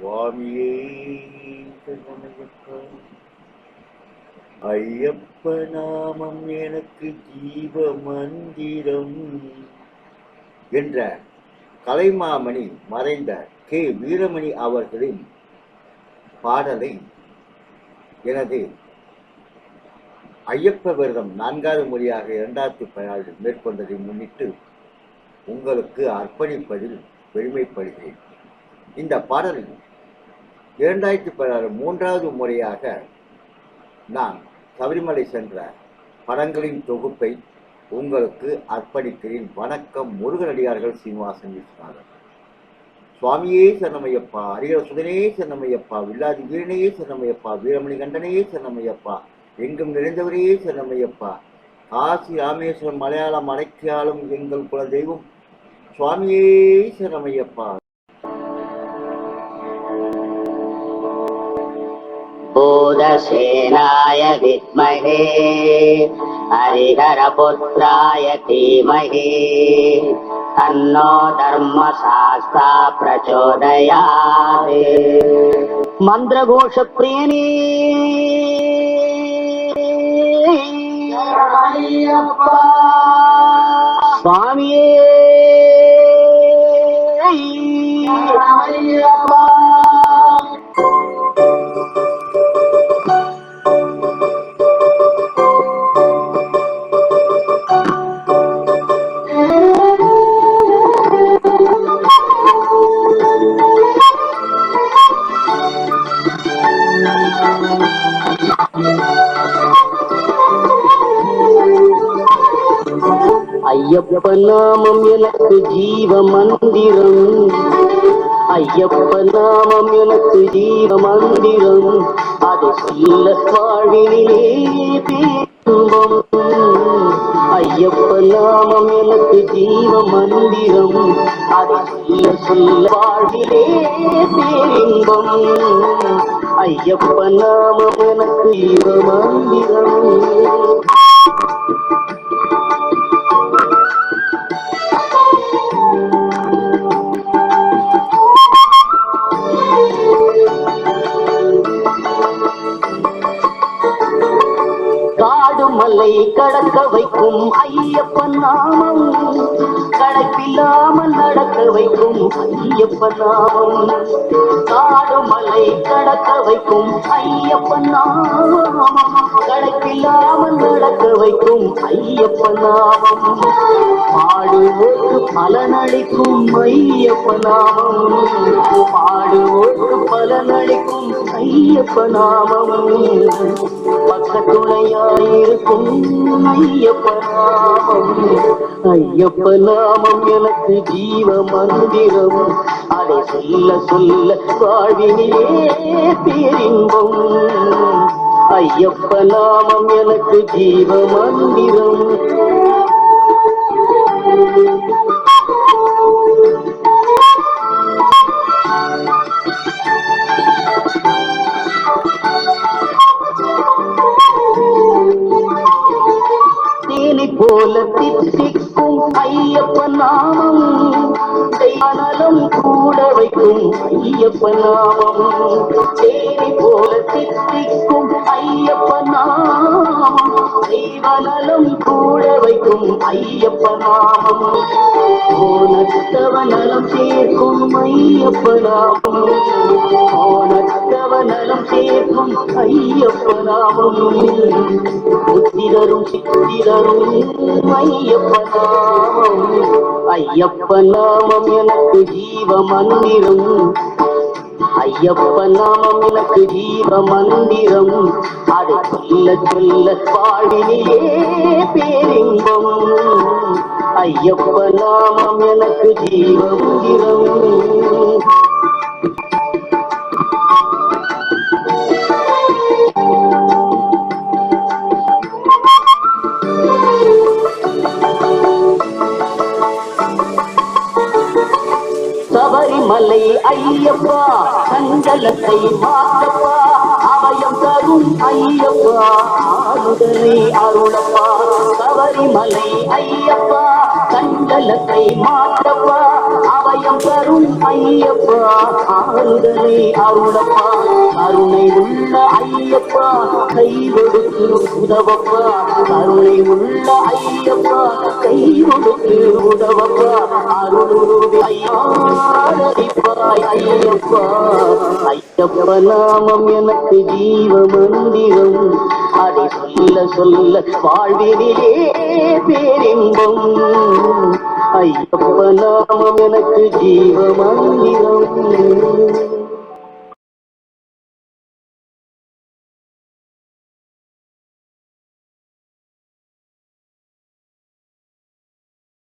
சுவாமியே ஐயப்ப நாமம் எனக்கு ஜீவ மந்திரம் என்ற கலைமாமணி மறைந்த கே. வீரமணி அவர்களின் பாடலை எனது ஐயப்ப விரதம் நான்காவது மொழியாக இரண்டாயிரத்தி பதினாலில் மேற்கொண்டதை முன்னிட்டு உங்களுக்கு அர்ப்பணிப்பதில் பெருமைப்படுகிறேன். இந்த பாடலில் இரண்டாயிரத்தி பதினாறு மூன்றாவது முறையாக நான் சபரிமலை சென்ற படங்களின் தொகுப்பை உங்களுக்கு அர்ப்பணிக்கிறேன். வணக்கம். முருகனடியார்கள் சீனிவாசன் விஸ்வநாதன் சுவாமியே சரணமையப்பா. அரியர சுதனே சரணமையப்பா. வில்லாதி வீரனையே சரணமையப்பா. வீரமணி கண்டனையே சரணமையப்பா. எங்கும் நிறைந்தவரே சரணமையப்பா. காசி ராமேஸ்வரம் மலையாளம் அடைக்கியாலும் எங்கள் குல தெய்வம் சுவாமியே சரணமையப்பா. बोधसेनाय विद्महे हरिहरपुत्राय धीमहि तन्नो धर्मशास्त्रा प्रचोदयात् मन्त्रघोषप्रियणे स्वामिये ஐயப்ப நாமம் எனக்கு ஜீவ மந்திரம் ஐயப்ப நாமம் எனக்கு ஜீவ மந்திரம் அது சொல்ல வாழ்வினிலே தீபம் ஐயப்ப நாமம் எனக்கு ஜீவ மந்திரம் அது சொல்ல சொல்ல வாழ்விலே பேரின்பம். ஐயப்ப நாமம் எனக்கு இவமாயிரம் கடக்க வைக்கும் ஐயப்பன் நாமம். கடப்பில்லாமல் நடக்க வைக்கும் ஐயப்பன் நாமம். காடு மலை கடக்க வைக்கும் ஐயப்பன் நாமம். கடப்பில்லாமல் நடக்க வைக்கும் ஐயப்பன் நாமம். பாடுவோக்கு பலனளிக்கும் ஐயப்ப நாமம். பாடுவோக்கு பலனளிக்கும் ஐயப்ப நாமம். துணையாயிருக்கும் ஐயப்ப நாமம். ஐயப்ப நாமம் எனக்கு ஜீவ மந்திரம் அதை சொல்ல சொல்ல வாழ்வினிலே பேரின்பம். ஐயப்ப நாமம் எனக்கு ஜீவ மந்திரம். போல ஐயப்ப நாமம் தெய்வநலம் கூட வைக்கும் ஐயப்ப நாமம் தேனை போல தித்திக்கும் ஐயப்ப நாமம் தெய்வநலம் கூட வைக்கும் ஐயப்ப நாமம் ஓனத்தவ நலம் சேர்க்கும் ஐயப்ப நாமம் ஓனத்தவ நலம் சேர்க்கும் ஐயப்ப நாமம் புத்திரரும் சித்திரரும் ஐயப்ப நாமம் ஐயப்ப நாமம் எனக்கு ஜீவ மந்திரம் ஐயப்ப நாமம் எனக்கு ஜீவ மந்திரம். அதை சொல்ல சொல்ல வாழ்வினிலே பேரின்பம். ஐயப்ப நாமம் எனக்கு ஜீவ மந்திரம். ஐயப்பா சஞ்சலத்தை மாற்றப்பா. அபயம் தரும் ஐயப்பா. ஆறுதலை அருளப்பா. சபரிமலை ஐயப்பா சஞ்சல சஞ்சலத்தை மாற்றப்பா. அபயம் தரும் ஐயப்பா. ஆறுதலை அருளப்பா. கருணை உள்ள ஐயப்பா கை கொடுத்து உதவப்பா. கருணை உள்ள ஐயப்பா கை கொடுத்து உதவப்பா ஐயா. ஐயாடிப்பாய் ஐயப்பா ஐயப்ப நாமம் எனக்கு ஜீவ மந்திரம் அதை சொல்ல சொல்ல வாழ்வினிலே பேரின்பம். ஐயப்ப நாமம் எனக்கு ஜீவ மந்திரம்